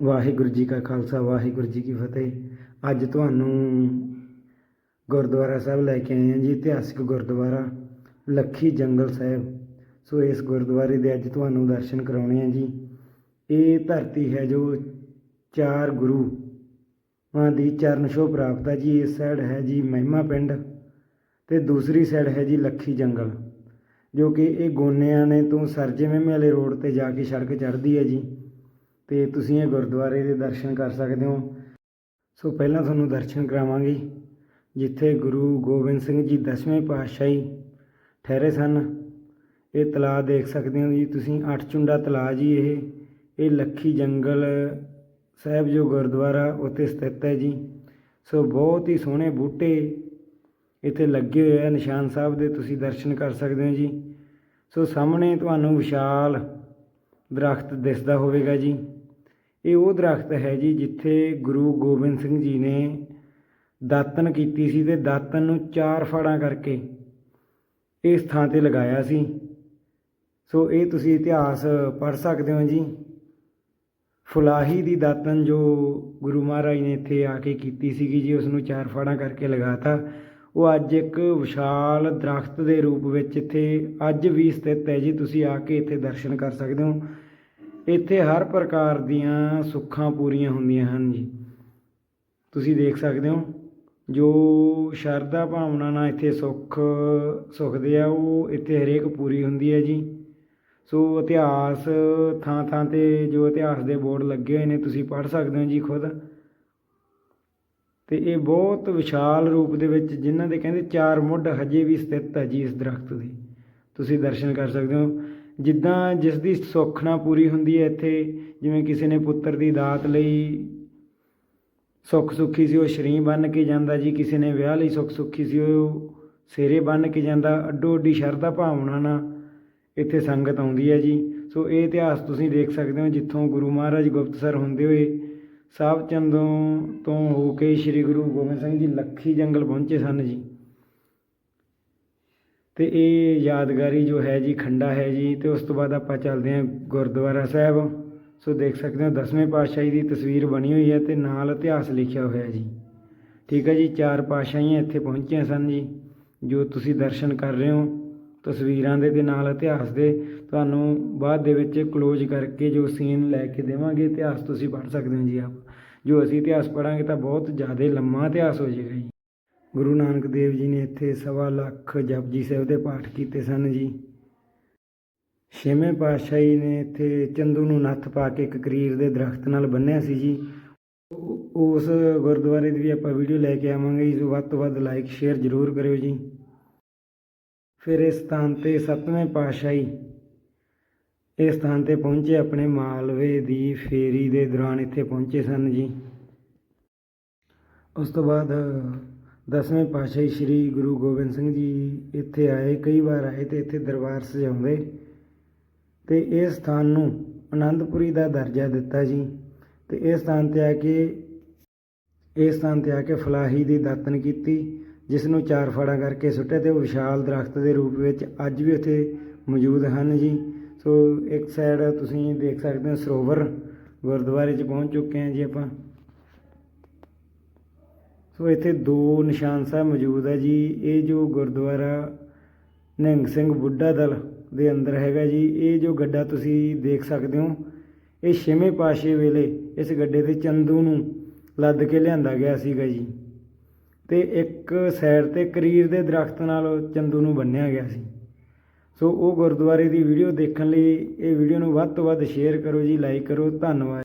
ਵਾਹਿਗੁਰੂ ਜੀ ਕਾ ਖਾਲਸਾ, ਵਾਹਿਗੁਰੂ ਜੀ ਕੀ ਫਤਿਹ। ਅੱਜ ਤੁਹਾਨੂੰ ਗੁਰਦੁਆਰਾ ਸਾਹਿਬ ਲੈ ਕੇ ਆਏ ਹਾਂ ਜੀ, ਇਤਿਹਾਸਿਕ ਗੁਰਦੁਆਰਾ ਲੱਖੀ ਜੰਗਲ ਸਾਹਿਬ। ਸੋ ਇਸ ਗੁਰਦੁਆਰੇ ਦੇ ਅੱਜ ਤੁਹਾਨੂੰ ਦਰਸ਼ਨ ਕਰਾਉਣੇ ਆ ਜੀ। ਇਹ ਧਰਤੀ ਹੈ ਜੋ ਚਾਰ ਗੁਰੂ ਮਾਂ ਦੀ ਚਰਨ ਛੋਹ ਪ੍ਰਾਪਤ ਹੈ ਜੀ। ਇਸ ਸਾਈਡ ਹੈ ਜੀ ਮਹਿਮਾ ਪਿੰਡ ਤੇ ਦੂਸਰੀ ਸਾਈਡ ਹੈ ਜੀ ਲੱਖੀ ਜੰਗਲ, ਜੋ ਕਿ ਇਹ ਗੋਨਿਆਂ ਨੇ ਤੋਂ ਸਰਜੇ ਮਹਿਮੇ ਵਾਲੇ ਰੋਡ ਤੇ ਜਾ ਕੇ ਸੜਕ ਚੜ੍ਹਦੀ ਹੈ ਜੀ। ਤੇ ਤੁਸੀਂ ਇਹ ਗੁਰਦੁਆਰੇ ਦੇ ਦਰਸ਼ਨ ਕਰ ਸਕਦੇ ਹੋ। ਸੋ ਪਹਿਲਾਂ ਤੁਹਾਨੂੰ ਦਰਸ਼ਨ ਕਰਾਵਾਂਗੇ, ਜਿੱਥੇ ਗੁਰੂ ਗੋਬਿੰਦ ਸਿੰਘ ਜੀ ਦਸਵੇਂ ਪਾਤਸ਼ਾਹੀ ਠਹਿਰੇ ਸਨ। ਇਹ ਤਲਾਅ ਦੇਖ ਸਕਦੇ ਹੋ ਜੀ ਤੁਸੀਂ, ਅੱਠ ਚੁੰਡਾ ਤਲਾਅ ਜੀ ਇਹ। ਇਹ ਲੱਖੀ ਜੰਗਲ ਸਾਹਿਬ ਜੋ ਗੁਰਦੁਆਰਾ ਉੱਥੇ ਸਥਿਤ ਹੈ ਜੀ। ਸੋ ਬਹੁਤ ਹੀ ਸੋਹਣੇ ਬੂਟੇ ਇੱਥੇ ਲੱਗੇ ਹੋਏ ਆ, ਨਿਸ਼ਾਨ ਸਾਹਿਬ ਦੇ ਤੁਸੀਂ ਦਰਸ਼ਨ ਕਰ ਸਕਦੇ ਹੋ ਜੀ। ਸੋ ਸਾਹਮਣੇ ਤੁਹਾਨੂੰ ਵਿਸ਼ਾਲ ਦਰਖਤ ਦਿਸਦਾ ਹੋਵੇਗਾ ਜੀ। ਇਹ ਉਹ ਦਰਖਤ ਹੈ ਜੀ ਜਿੱਥੇ ਗੁਰੂ ਗੋਬਿੰਦ ਸਿੰਘ ਜੀ ਨੇ ਦਾਤਨ ਕੀਤੀ ਸੀ ਤੇ ਦਾਤਨ ਨੂੰ ਚਾਰ ਫੜਾਂ ਕਰਕੇ ਇਸ ਥਾਂ ਤੇ ਲਗਾਇਆ ਸੀ। ਸੋ ਇਹ ਤੁਸੀਂ ਇਤਿਹਾਸ ਪੜ੍ਹ ਸਕਦੇ ਹੋ ਜੀ। ਫੁਲਾਹੀ ਦੀ ਦਾਤਨ ਜੋ ਗੁਰੂ ਮਹਾਰਾਜ ਨੇ ਇੱਥੇ ਆ ਕੇ ਕੀਤੀ ਸੀਗੀ ਜੀ ਉਸ ਨੂੰ ਚਾਰ ਫੜਾਂ ਕਰਕੇ ਲਗਾਤਾ। ਉਹ ਅੱਜ ਇੱਕ ਵਿਸ਼ਾਲ ਦਰਖਤ ਦੇ ਰੂਪ ਵਿੱਚ ਇੱਥੇ ਅੱਜ ਵੀ ਸਥਿਤ ਹੈ ਜੀ। ਤੁਸੀਂ ਆ ਕੇ ਇੱਥੇ ਦਰਸ਼ਨ ਕਰ ਸਕਦੇ ਹੋ। ਇੱਥੇ ਹਰ ਪ੍ਰਕਾਰ ਦੀਆਂ ਸੁੱਖਾਂ ਪੂਰੀਆਂ ਹੁੰਦੀਆਂ ਹਨ ਜੀ। ਤੁਸੀਂ ਦੇਖ ਸਕਦੇ ਹੋ, ਜੋ ਸ਼ਰਧਾ ਭਾਵਨਾ ਨਾਲ ਇੱਥੇ ਸੁੱਖ ਸੁਖਦੇ ਆ, ਉਹ ਇੱਥੇ ਹਰੇਕ ਪੂਰੀ ਹੁੰਦੀ ਹੈ ਜੀ। ਸੋ ਇਤਿਹਾਸ ਥਾਂ ਥਾਂ ਤੇ ਜੋ ਇਤਿਹਾਸ ਦੇ ਬੋਰਡ ਲੱਗੇ ਹੋਏ ਨੇ, ਤੁਸੀਂ ਪੜ੍ਹ ਸਕਦੇ ਹੋ ਜੀ ਖੁਦ। ਤੇ ਇਹ ਬਹੁਤ ਵਿਸ਼ਾਲ ਰੂਪ ਦੇ ਵਿੱਚ ਜਿਨ੍ਹਾਂ ਦੇ ਕਹਿੰਦੇ ਚਾਰ ਮੁੱਢ ਹਜੇ ਵੀ ਸਥਿਤ ਹੈ ਜੀ ਇਸ ਦਰਖਤ ਦੇ। ਤੁਸੀਂ ਦਰਸ਼ਨ ਕਰ ਸਕਦੇ ਹੋ। ਜਿੱਦਾਂ ਜਿਸ ਦੀ ਸੁੱਖਣਾ ਪੂਰੀ ਹੁੰਦੀ ਹੈ ਇੱਥੇ, ਜਿਵੇਂ ਕਿਸੇ ਨੇ ਪੁੱਤਰ ਦੀ ਦਾਤ ਲਈ ਸੁੱਖ ਸੁੱਖੀ ਸੀ, ਉਹ ਸ਼ਰੀ ਬੰਨ ਕੇ ਜਾਂਦਾ ਜੀ, ਕਿਸੇ ਨੇ ਵਿਆਹ ਲਈ ਸੁੱਖ ਸੁੱਖੀ ਸੀ, ਉਹ ਸਿਰੇ ਬੰਨ ਕੇ ਜਾਂਦਾ, ਅੱਡੋ ਅੱਡੀ ਸ਼ਰਧਾ ਭਾਵਨਾ ਨਾਲ ਇੱਥੇ ਸੰਗਤ ਆਉਂਦੀ ਹੈ ਜੀ। ਸੋ ਇਹ ਇਤਿਹਾਸ ਤੁਸੀਂ ਦੇਖ ਸਕਦੇ ਹੋ, ਜਿੱਥੋਂ ਗੁਰੂ ਮਹਾਰਾਜ ਗੁਪਤਸਰ ਹੁੰਦੇ ਹੋਏ ਸਾਹਿਬ ਚੰਦੋਂ ਤੋਂ ਹੋ ਕੇ ਸ੍ਰੀ ਗੁਰੂ ਗੋਬਿੰਦ ਸਿੰਘ ਜੀ ਲੱਖੀ ਜੰਗਲ ਪਹੁੰਚੇ ਸਨ ਜੀ। ਤੇ ਇਹ ਯਾਦਗਾਰੀ ਜੋ ਹੈ ਜੀ, ਖੰਡਾ ਹੈ ਜੀ, ਤੇ ਉਸ ਤੋਂ ਬਾਅਦ ਆਪਾਂ ਚੱਲਦੇ ਹਾਂ ਗੁਰਦੁਆਰਾ ਸਾਹਿਬ। ਸੋ ਦੇਖ ਸਕਦੇ ਹੋ, ਦਸਵੇਂ ਪਾਤਸ਼ਾਹੀ ਦੀ ਤਸਵੀਰ ਬਣੀ ਹੋਈ ਹੈ ਤੇ ਨਾਲ ਇਤਿਹਾਸ ਲਿਖਿਆ ਹੋਇਆ ਜੀ। ਠੀਕ ਹੈ ਜੀ, ਚਾਰ ਪਾਤਸ਼ਾਹੀਆਂ ਇੱਥੇ ਪਹੁੰਚੀਆਂ ਸਨ ਜੀ, ਜੋ ਤੁਸੀਂ ਦਰਸ਼ਨ ਕਰ ਰਹੇ ਹੋ ਤਸਵੀਰਾਂ ਦੇ ਤੇ ਨਾਲ ਇਤਿਹਾਸ ਦੇ। ਤੁਹਾਨੂੰ ਬਾਅਦ ਦੇ ਵਿੱਚ ਕਲੋਜ਼ ਕਰਕੇ ਜੋ ਸੀਨ ਲੈ ਕੇ ਦੇਵਾਂਗੇ, ਇਤਿਹਾਸ ਤੁਸੀਂ ਪੜ੍ਹ ਸਕਦੇ ਹੋ ਜੀ ਆਪ। ਜੋ ਅਸੀਂ ਇਤਿਹਾਸ ਪੜਾਂਗੇ ਤਾਂ ਬਹੁਤ ਜ਼ਿਆਦਾ ਲੰਮਾ ਇਤਿਹਾਸ ਹੋ ਜਾਏਗਾ ਜੀ। ਗੁਰੂ ਨਾਨਕ ਦੇਵ ਜੀ ਨੇ ਇੱਥੇ ਸਵਾ ਲੱਖ ਜਪਜੀ ਸਾਹਿਬ ਦੇ ਪਾਠ ਕੀਤੇ ਸਨ ਜੀ। ਛੇਵੇਂ ਪਾਤਸ਼ਾਹੀ ਨੇ ਇੱਥੇ ਚੰਦੂ ਨੂੰ ਨੱਥ ਪਾ ਕੇ ਇੱਕ ਕਰੀਰ ਦੇ ਦਰਖਤ ਨਾਲ ਬੰਨਿਆ ਸੀ ਜੀ। ਉਸ ਗੁਰਦੁਆਰੇ ਦੀ ਵੀ ਆਪਾਂ ਵੀਡੀਓ ਲੈ ਕੇ ਆਵਾਂਗੇ ਜੀ ਸੋ ਵੱਧ ਤੋਂ ਵੱਧ ਲਾਈਕ ਸ਼ੇਅਰ ਜ਼ਰੂਰ ਕਰਿਓ ਜੀ। ਫਿਰ ਇਸ ਸਥਾਨ ਤੇ ਸੱਤਵੇਂ ਪਾਤਸ਼ਾਹੀ, ਇਸ ਸਥਾਨ ਤੇ ਪਹੁੰਚੇ ਆਪਣੇ ਮਾਲਵੇ ਦੀ ਫੇਰੀ ਦੇ ਦੌਰਾਨ ਇੱਥੇ ਪਹੁੰਚੇ ਸਨ ਜੀ। ਉਸ ਤੋਂ ਬਾਅਦ ਦਸਵੇਂ ਪਾਤਸ਼ਾਹੀ ਸ੍ਰੀ ਗੁਰੂ ਗੋਬਿੰਦ ਸਿੰਘ ਜੀ ਇੱਥੇ ਆਏ, ਕਈ ਵਾਰ ਆਏ ਤੇ ਇੱਥੇ ਦਰਬਾਰ ਸਜਾਉਂਦੇ ਤੇ ਇਸ ਸਥਾਨ ਨੂੰ ਆਨੰਦਪੁਰੀ ਦਾ ਦਰਜਾ ਦਿੱਤਾ ਜੀ ਤੇ ਇਸ ਸਥਾਨ ਤੇ ਆ ਕੇ ਇਸ ਸਥਾਨ ਤੇ ਆ ਕੇ ਫਲਾਹੀ ਦੀ ਦਾਤਨ ਕੀਤੀ, ਜਿਸ ਨੂੰ ਚਾਰ ਫੜਾਂ ਕਰਕੇ ਸੁੱਟਿਆ ਤੇ ਉਹ ਵਿਸ਼ਾਲ ਦਰਖਤ ਦੇ ਰੂਪ ਵਿੱਚ ਅੱਜ ਵੀ ਉੱਥੇ ਮੌਜੂਦ ਹਨ ਜੀ। ਸੋ ਇੱਕ ਸਾਈਡ ਤੁਸੀਂ ਦੇਖ ਸਕਦੇ ਹੋ, ਸਰੋਵਰ ਗੁਰਦੁਆਰੇ 'ਚ ਪਹੁੰਚ ਚੁੱਕੇ ਹਾਂ ਜੀ ਆਪਾਂ। ਸੋ ਇੱਥੇ ਦੋ ਨਿਸ਼ਾਨ ਸਾਹਿਬ ਮੌਜੂਦ ਹੈ ਜੀ। ਇਹ ਜੋ ਗੁਰਦੁਆਰਾ ਨਿਹੰਗ ਸਿੰਘ ਬੁੱਢਾ ਦਲ ਦੇ ਅੰਦਰ ਹੈਗਾ ਜੀ, ਇਹ ਜੋ ਗੱਡਾ ਤੁਸੀਂ ਦੇਖ ਸਕਦੇ ਹੋ, ਇਹ ਛੇਵੇਂ ਪਾਸ਼ੇ ਵੇਲੇ ਇਸ ਗੱਡੇ ਤੇ ਚੰਦੂ ਨੂੰ ਲੱਦ ਕੇ ਲਿਆਂਦਾ ਗਿਆ ਸੀਗਾ ਜੀ। ਤੇ ਇੱਕ ਸਾਈਡ ਤੇ ਕਰੀਰ ਦੇ ਦਰਖਤ ਨਾਲ ਚੰਦੂ ਨੂੰ ਬੰਨਿਆ ਗਿਆ ਸੀ। ਸੋ ਉਹ ਗੁਰਦੁਆਰੇ ਦੀ ਵੀਡੀਓ ਦੇਖਣ ਲਈ ਇਹ ਵੀਡੀਓ ਨੂੰ ਵੱਧ ਤੋਂ ਵੱਧ ਸ਼ੇਅਰ ਕਰੋ ਜੀ, ਲਾਈਕ ਕਰੋ, ਧੰਨਵਾਦ।